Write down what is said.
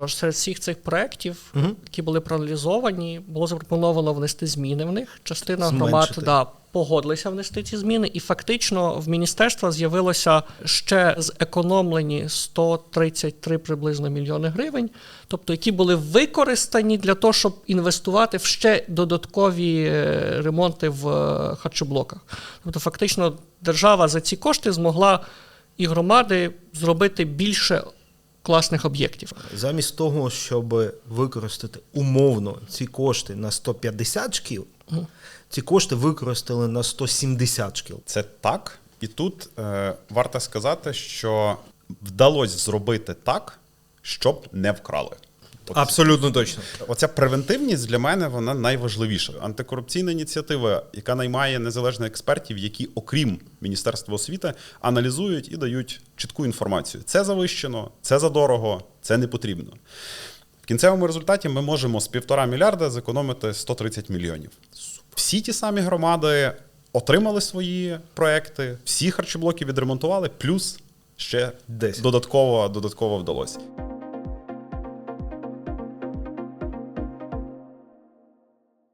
Тож серед всіх цих проєктів, Мгм. які були проаналізовані, було запропоновано внести зміни в них. Частина громад да, погодилися внести ці зміни, і фактично в міністерства з'явилося ще зекономлені 133 приблизно мільйони гривень, тобто які були використані для того, щоб інвестувати в ще додаткові е, ремонти в е, харчоблоках. Тобто, фактично, держава за ці кошти змогла і громади зробити більше класних об'єктів. Замість того, щоб використати умовно ці кошти на 150 шкіл, ці кошти використали на 170 шкіл. Це так, і тут е, варто сказати, що вдалося зробити так, щоб не вкрали. Абсолютно точно. Оця превентивність для мене вона найважливіша. Антикорупційна ініціатива, яка наймає незалежних експертів, які, окрім Міністерства освіти, аналізують і дають чітку інформацію. Це завищено, це задорого, це не потрібно. В кінцевому результаті ми можемо з півтора мільярда зекономити 130 мільйонів. Всі ті самі громади отримали свої проекти, всі харчоблоки відремонтували, плюс ще 10. додатково, додатково вдалося.